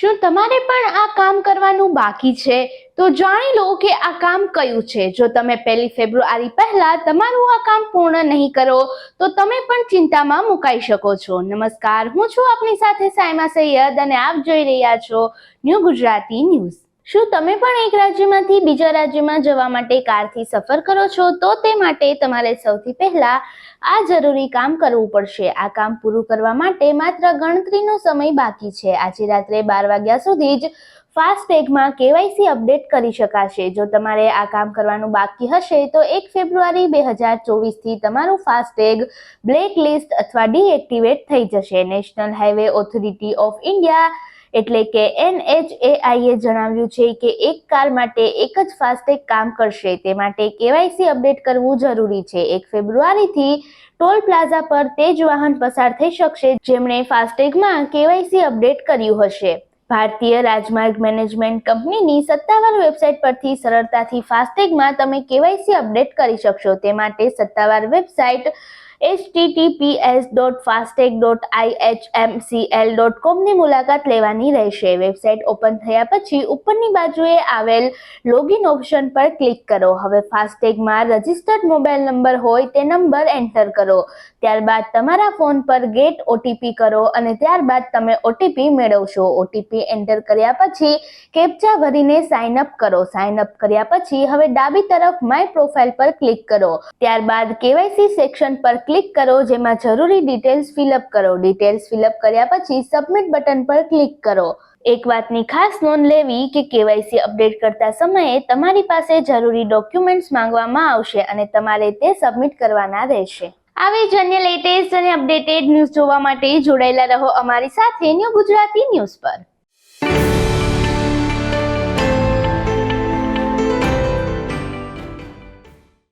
શું તમારે પણ આ કામ કરવાનું બાકી છે? તો જાણી લો કે આ કામ કયું છે. જો તમે પહેલી ફેબ્રુઆરી પહેલા તમારું આ કામ પૂર્ણ નહીં કરો, તો તમે પણ ચિંતામાં મુકાઈ શકો છો. નમસ્કાર. હું છું આપની સાથે સાયમા સૈયદ અને આપ જોઈ રહ્યા છો ન્યૂ ગુજરાતી ન્યૂઝ. શું તમે પણ એક રાજ્યમાંથી બીજા રાજ્યમાં જવા માટે કારથી સફર કરો છો? તો તે માટે તમારે સૌથી પહેલા આ જરૂરી કામ કરવું પડશે. આ કામ પૂરું કરવા માટે માત્ર ગણતરીનો સમય બાકી છે. આજે રાત્રે બાર વાગ્યા સુધી જ ફાસ્ટેગમાં કેવાયસી અપડેટ કરી શકાશે. જો તમારે આ કામ કરવાનું બાકી હશે, તો એક ફેબ્રુઆરી બે હજાર ચોવીસથી તમારું ફાસ્ટેગ બ્લેક લિસ્ટ અથવા ડીએક્ટિવેટ થઈ જશે. National highway authority of India એટલે કે એનએચએઆઈએ જણાવ્યું છે કે એક કાર માટે એક જ ફાસ્ટેગ કામ કરશે. તે માટે કેવાયસી અપડેટ કરવું જરૂરી છે. એક ફેબ્રુઆરીથી ટોલ પ્લાઝા પર તે જ વાહન પસાર થઈ શકશે. જેમણે ફાસ્ટેગમાં કેવાયસી અપડેટ કર્યું હશે. ભારતીય રાજમાર્ગ મેનેજમેન્ટ કંપનીની સત્તાવાર વેબસાઇટ પરથી સરળતાથી ફાસ્ટેગમાં તમે કેવાયસી અપડેટ કરી શકશો. તે માટે સત્તાવાર website https dot FASTag dot IHMCL dot કોમની મુલાકાત લેવાની રહેશે. વેબસાઇટ ઓપન થયા પછી ઉપરની બાજુએ આવેલ લોગિન ઓપ્શન પર ક્લિક કરો. હવે ફાસ્ટેગમાં રજિસ્ટર્ડ મોબાઈલ નંબર હોય તે નંબર એન્ટર કરો. ત્યારબાદ તમારા ફોન પર ગેટ ઓટીપી કરો અને ત્યારબાદ તમે ઓટીપી મેળવશો. ઓટીપી એન્ટર કર્યા પછી કેપ્ચા ભરીને સાઇન અપ કરો. સાઇન અપ કર્યા પછી હવે ડાબી તરફ માય પ્રોફાઇલ પર ક્લિક કરો. ત્યારબાદ કેવાયસી સેક્શન પર ક્લિક કરો, જેમાં જરૂરી ડિટેલ્સ ફિલઅપ કરો. ડિટેલ્સ ફિલઅપ કર્યા પછી સબમિટ બટન પર ક્લિક કરો. એક વાતની ખાસ નોંધ લેવી કે કેવાયસી અપડેટ કરતા સમયે તમારી પાસે જરૂરી ડોક્યુમેન્ટ્સ માંગવામાં આવશે અને તમારે તે સબમિટ કરવાના રહેશે. આવી જ અન્ય લેટેસ્ટ અને અપડેટેડ ન્યૂઝ જોવા માટે જોડાયેલા રહો અમારી સાથે ન્યૂ ગુજરાતી ન્યૂઝ પર.